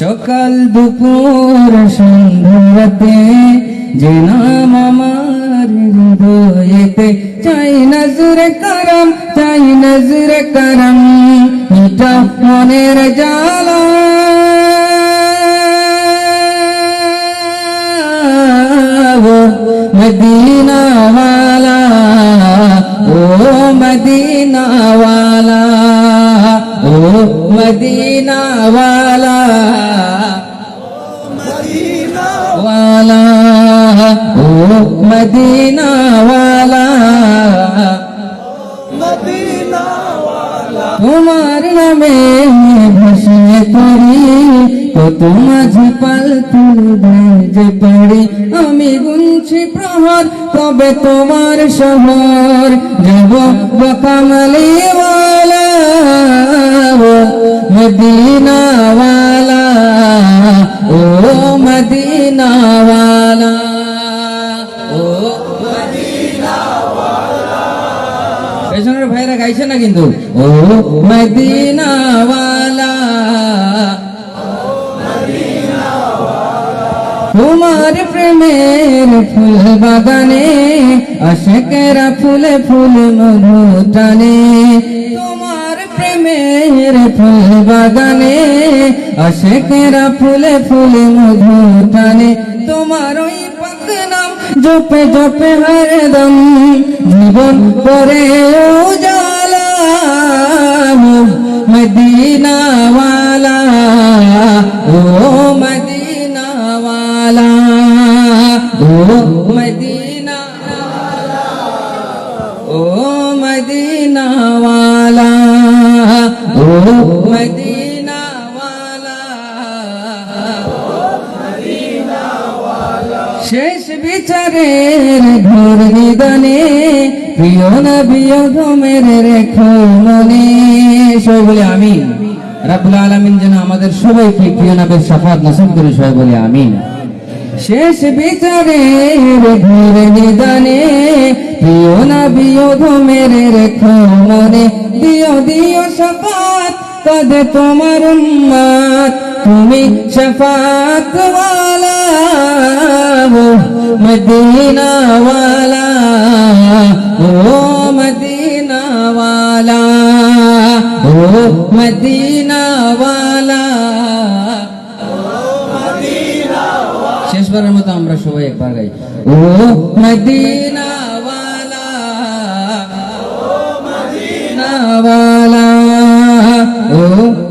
সকাল দুপুর সন্ধ্যাতে যে নাম আমার হৃদয়েতে চাই নজর করম চাই নজর করম মিটা মনের জালা वो मदीना वाला ओ मदीना वाला ओ मदीना वाला वाला ओ मदीना वाला তোমার নামে ভাসিয়ে করি কত মাঝি পাল তুলবে যে পারি আমি গুনছি প্রহর তবে তোমার শহর যাব বকামলি মদিনা ওয়ালা ও পেছনের ভাইরা গাইছে না কিন্তু? ও মদিনাওয়ালা। তোমার প্রেমের ফুল বাগানে, আশেকেরা ফুলে ফুল মধু টানে। তোমার প্রেমের ফুল বাগানে, আশেকেরা ফুলে ফুলে মধু টানে। তোমার ওই নাম জপে জপে হরদম জীবন করে উজালা মদিনা ও মদিনা ওয়ালা ও মদিনা ও মদিনা ওয়ালা ও মদিনা শেষ বিচারের ঘোর নিদানে প্রিয় নবিয় ঘমের রেখো মনে। সবাই বলে আমিন। রাব্বুল আলামিন যেন আমাদের সবাইকে প্রিয় নবের সাফাত নসিব করে সবাই বলে আমিন। শেষ বিচারে রঘুর নিদানে প্রিয় না বিয় ঘুমের রেখো মনে দিও দিও শপাত পদে তোমার উম্মাত তুমি শফাত ওয়ালা হো মদিনা ওয়ালা ও মদিনা ওয়ালা ও মদিনা ওয়ালা শেষবারের মতো আমরা সবাই একবার গাই ও মদিনা ওয়ালা মদিনা ওয়ালা ও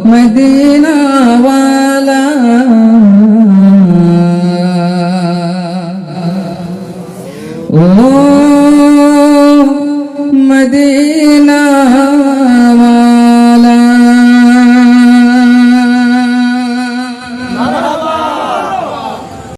মদিনা ওয়ালা ও মদিনা